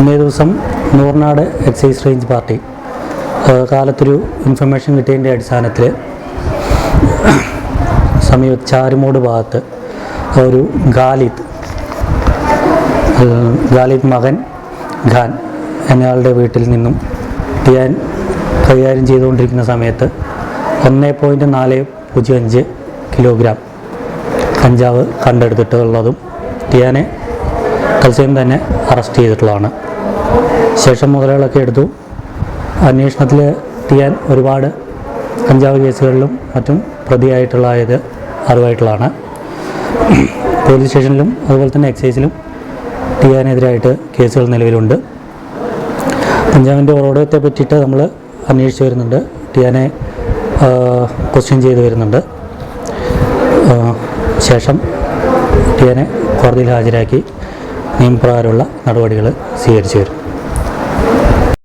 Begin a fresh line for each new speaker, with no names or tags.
ഇന്നേ ദിവസം Nooranad excise range party കാലത്തൊരു ഇൻഫർമേഷൻ കിട്ടിയതിന്റെ അടിസ്ഥാനത്തിൽ സമീപ ചാരുമൂട് ഭാഗത്ത് ഒരു ഗാലിദ് ഗാലിദ് മകൻ ഖാൻ എന്നയാളുടെ വീട്ടിൽ നിന്നും ടിയാൻ കൈകാര്യം ചെയ്തുകൊണ്ടിരിക്കുന്ന സമയത്ത് ഒന്ന് പോയിന്റ് നാല് പൂജ്യം അഞ്ച് കിലോഗ്രാം കഞ്ചാവ് കണ്ടെടുത്തിട്ടുള്ളതും ടിയാനെ തത്സമയം തന്നെ അറസ്റ്റ് ചെയ്തിട്ടുള്ളതാണ്. ശേഷം മുതലുകളൊക്കെ എടുത്തു. അന്വേഷണത്തിൽ ടിയാൻ ഒരുപാട് കഞ്ചാവ് കേസുകളിലും മറ്റും പ്രതിയായിട്ടുള്ളത് അറിവായിട്ടുള്ളതാണ്. പോലീസ് സ്റ്റേഷനിലും അതുപോലെ തന്നെ എക്സൈസിലും ടിയാനെതിരായിട്ട് കേസുകൾ നിലവിലുണ്ട്. കഞ്ചാവിന്റെ ഉറവിടത്തെ പറ്റിയിട്ട് നമ്മൾ അന്വേഷിച്ച് വരുന്നുണ്ട്. ടിയാനെ ക്വസ്റ്റ്യൻ ചെയ്ത് വരുന്നുണ്ട്. ശേഷം ടിയാനെ കോടതിയിൽ ഹാജരാക്കി. നിയമപ്രകാരമുള്ള നടപടികൾ സ്വീകരിച്ചു വരും.